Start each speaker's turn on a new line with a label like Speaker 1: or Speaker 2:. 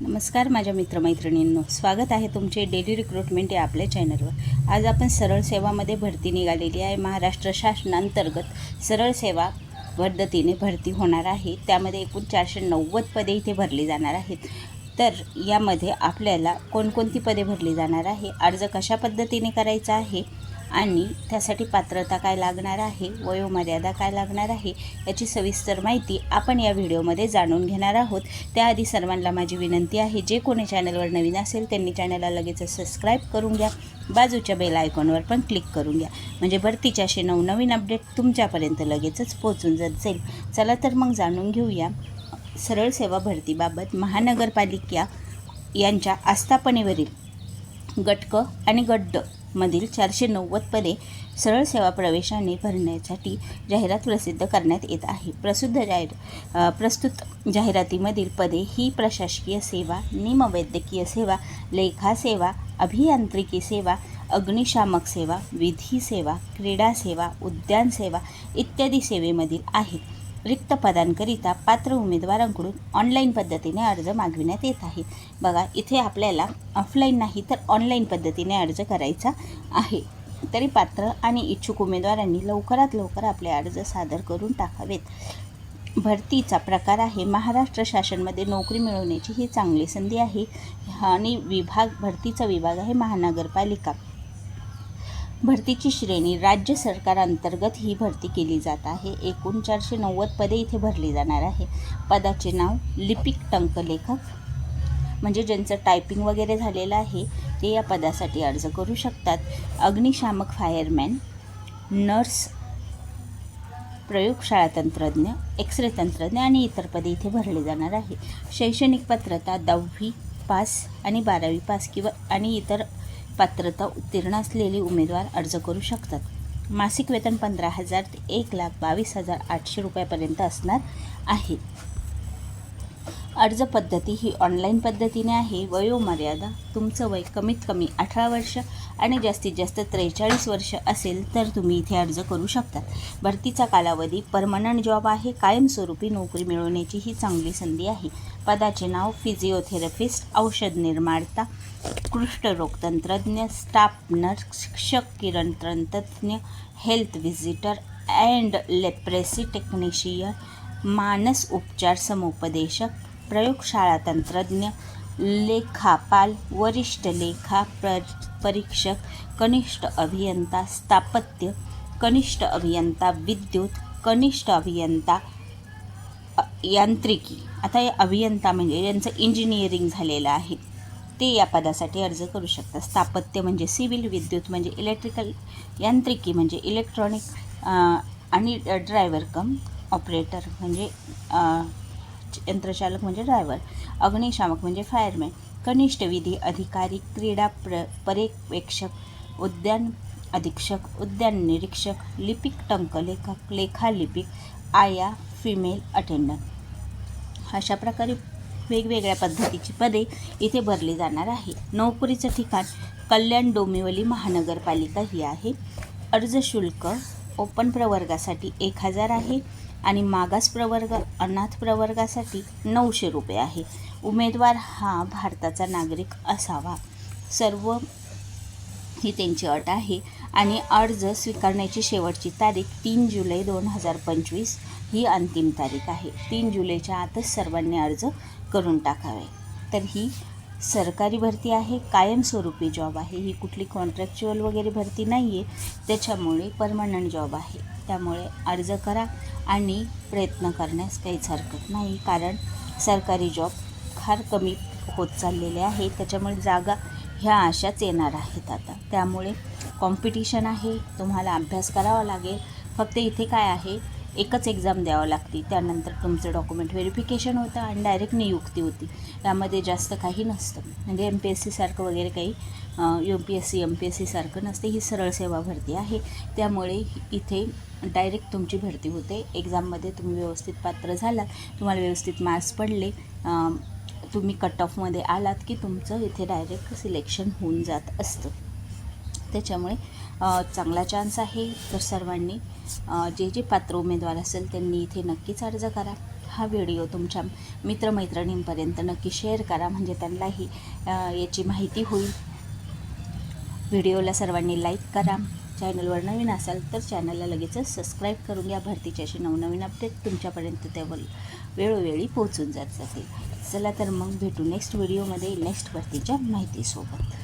Speaker 1: नमस्कार माझ्या मित्रमैत्रिणींनो. स्वागत आहे तुमचे डेली रिक्रुटमेंट या आपल्या चॅनलवर आज आपण सरळ सेवामध्ये भरती निघालेली आहे. महाराष्ट्र शासनांतर्गत सरळ सेवा पद्धतीने भरती होणार आहे. त्यामध्ये एकूण चारशे नव्वद पदे इथे भरली जाणार आहेत. तर यामध्ये आपल्याला कोणकोणती पदे भरली जाणार आहे? अर्ज कशा पद्धतीने करायचा आहे? आणि त्यासाठी पात्रता काय लागणार आहे वयोमर्यादा काय लागणार आहे याची सविस्तर माहिती आपण या व्हिडिओमध्ये जाणून घेणार आहोत. त्याआधी सर्वांना माझी विनंती आहे जे कोणी चॅनलवर नवीन असेल त्यांनी चॅनलला लगेच सबस्क्राईब करून घ्या. बाजूच्या बेल आयकॉनवर पण क्लिक करून घ्या. म्हणजे भरतीच्या असे नवनवीन अपडेट तुमच्यापर्यंत लगेचच पोहोचून जात जाईल. चला तर मग जाणून घेऊया. सरळ सेवा भरतीबाबत महानगरपालिका यांच्या आस्थापनेवरील गटक आणि गड्ड. मधील चारशे नव्वद पदे सरळ सेवा प्रवेशाने भरण्यासाठी जाहिरात प्रसिद्ध करण्यात येत आहे. प्रसिद्ध जाहीर प्रस्तुत जाहिरातीमधील पदे ही प्रशासकीय सेवा निमवैद्यकीय सेवा लेखा सेवा अभियांत्रिकी सेवा अग्निशामक सेवा विधी सेवा क्रीडा सेवा उद्यान सेवा इत्यादी सेवेमधील आहेत. रिक्त पदांकरिता पात्र उमेदवारांकडून ऑनलाईन पद्धतीने अर्ज मागविण्यात येत आहे. बघा इथे आपल्याला ऑफलाईन नाही तर ऑनलाईन पद्धतीने अर्ज करायचा आहे. तरी पात्र आणि इच्छुक उमेदवारांनी लवकरात लवकर आपले अर्ज सादर करून टाकावेत. भरतीचा प्रकार आहे. महाराष्ट्र शासनमध्ये नोकरी मिळवण्याची ही चांगली संधी आहे. आणि विभाग भरतीचा विभाग आहे महानगरपालिका. भरतीची श्रेणी राज्य सरकारांतर्गत ही भरती केली जात आहे. एकूण चारशे नव्वद पदे इथे भरली जाणार आहे. पदाचे नाव लिपिक टंकलेखक म्हणजे ज्यांचं टायपिंग वगैरे झालेलं आहे ते या पदासाठी अर्ज करू शकतात. अग्निशामक फायरमॅन नर्स प्रयोगशाळा तंत्रज्ञ एक्सरे तंत्रज्ञ आणि इतर पदे इथे भरले जाणार आहे. शैक्षणिक पात्रता दहावी पास आणि बारावी पास किंवा आणि इतर पात्रता उत्तीर्ण असलेले उमेदवार अर्ज करू शकतात. मासिक वेतन पंधरा हजार ते एक लाख बावीस हजार आठशे रुपयापर्यंत असणार आहे. अर्ज पद्धती ही ऑनलाईन पद्धतीने आहे. वयोमर्यादा तुमचं वय कमीत कमी अठरा वर्ष आणि जास्तीत जास्त त्रेचाळीस वर्ष असेल तर तुम्ही इथे अर्ज करू शकता भरतीचा कालावधी परमनंट जॉब आहे कायमस्वरूपी नोकरी मिळवण्याची ही चांगली संधी आहे. पदाचे नाव फिजिओथेरपिस्ट औषध निर्माता कृष्ठरोग तंत्रज्ञ स्टाफ नर्स शिक्षक किरण तंत्रज्ञ health visitor and leprosy technician मानस उपचार समुपदेशक प्रयोगशाळा तंत्रज्ञ लेखापाल वरिष्ठ लेखा प्र परीक्षक कनिष्ठ अभियंता स्थापत्य कनिष्ठ अभियंता विद्युत कनिष्ठ अभियंता यांत्रिकी. आता हे अभियंता म्हणजे ज्यांचं इंजिनिअरिंग झालेलं आहे. ते या पदासाठी अर्ज करू शकतात. स्थापत्य म्हणजे सिव्हिल विद्युत म्हणजे इलेक्ट्रिकल यांत्रिकी म्हणजे इलेक्ट्रॉनिक आणि ड्रायव्हर कम ऑपरेटर म्हणजे यंत्रचालक म्हणजे ड्रायव्हर अग्निशामक म्हणजे फायरमॅन कनिष्ठ विधी अधिकारी क्रीडा प्र पर्यवेक्षक उद्यान अधीक्षक उद्यान निरीक्षक लिपिक टंकलेखक लेखालिपिक आया फिमेल अटेंडंट. अशा प्रकारे वेगवेगळ्या पद्धतीची पदे इथे भरली जाणार आहे. नोकरीचं ठिकाण कल्याण डोंबिवली महानगरपालिका ही आहे. अर्ज शुल्क ओपन प्रवर्गासाठी एक हजार आहे. आणि मागास प्रवर्ग अनाथ प्रवर्गासाठी नऊशे रुपये आहे. उमेदवार हा भारताचा नागरिक असावा. सर्व ही त्यांची अट आहे. आणि अर्ज स्वीकारण्याची शेवटची तारीख तीन जुलै दोन हजार पंचवीस ही अंतिम तारीख आहे. तीन जुलैच्या आतच सर्वांनी अर्ज करून टाकावे. तर ही सरकारी भरती आहे कायमस्वरूपी जॉब आहे. ही कुठली कॉन्ट्रॅक्च्युअल वगैरे भरती नाही आहे त्याच्यामुळे परमनंट जॉब आहे. त्यामुळे अर्ज करा आणि प्रयत्न करण्यास काहीच हरकत नाही कारण सरकारी जॉब फार कमी होत चाललेले आहे. त्याच्यामुळे जागा ह्या अशाच येणार आहेत आता. त्यामुळे कॉम्पिटिशन आहे तुम्हाला अभ्यास करावा लागेल. फक्त इथे काय आहे एकच एक्झाम द्यावं लागते. त्यानंतर तुमचं डॉक्युमेंट व्हेरिफिकेशन होतं आणि डायरेक्ट नियुक्ती होती. यामध्ये जास्त काही नसतं. म्हणजे एम पी एस सीसारखं वगैरे काही U P S C M P S सीसारखं नसते. ही सरळ सेवा भरती आहे. त्यामुळे इथे डायरेक्ट तुमची भरती होते. एक्झाममध्ये तुम्ही व्यवस्थित पात्र झालात. तुम्हाला व्यवस्थित मार्क्स पडले. तुम्ही कट ऑफमध्ये आलात की तुमचं इथे डायरेक्ट सिलेक्शन होऊन जात असतं. त्याच्यामुळे चांगला चान्स आहे तर सर्वांनी. जे जे पात्र उमेदवार असेल त्यांनी इथे नक्कीच अर्ज करा. हा व्हिडिओ तुमच्या मित्रमैत्रिणींपर्यंत नक्की शेअर करा म्हणजे त्यांनाही याची माहिती होईल. व्हिडिओला सर्वांनी लाईक करा. चॅनलवर नवीन असाल तर चॅनलला लगेचच सबस्क्राईब करून घ्या. भरतीच्या अशी नवनवीन अपडेट तुमच्यापर्यंत त्यावर वेळोवेळी पोहोचून जात जातील चला तर मग भेटू नेक्स्ट व्हिडिओमध्ये नेक्स्ट भरतीच्या माहितीसोबत.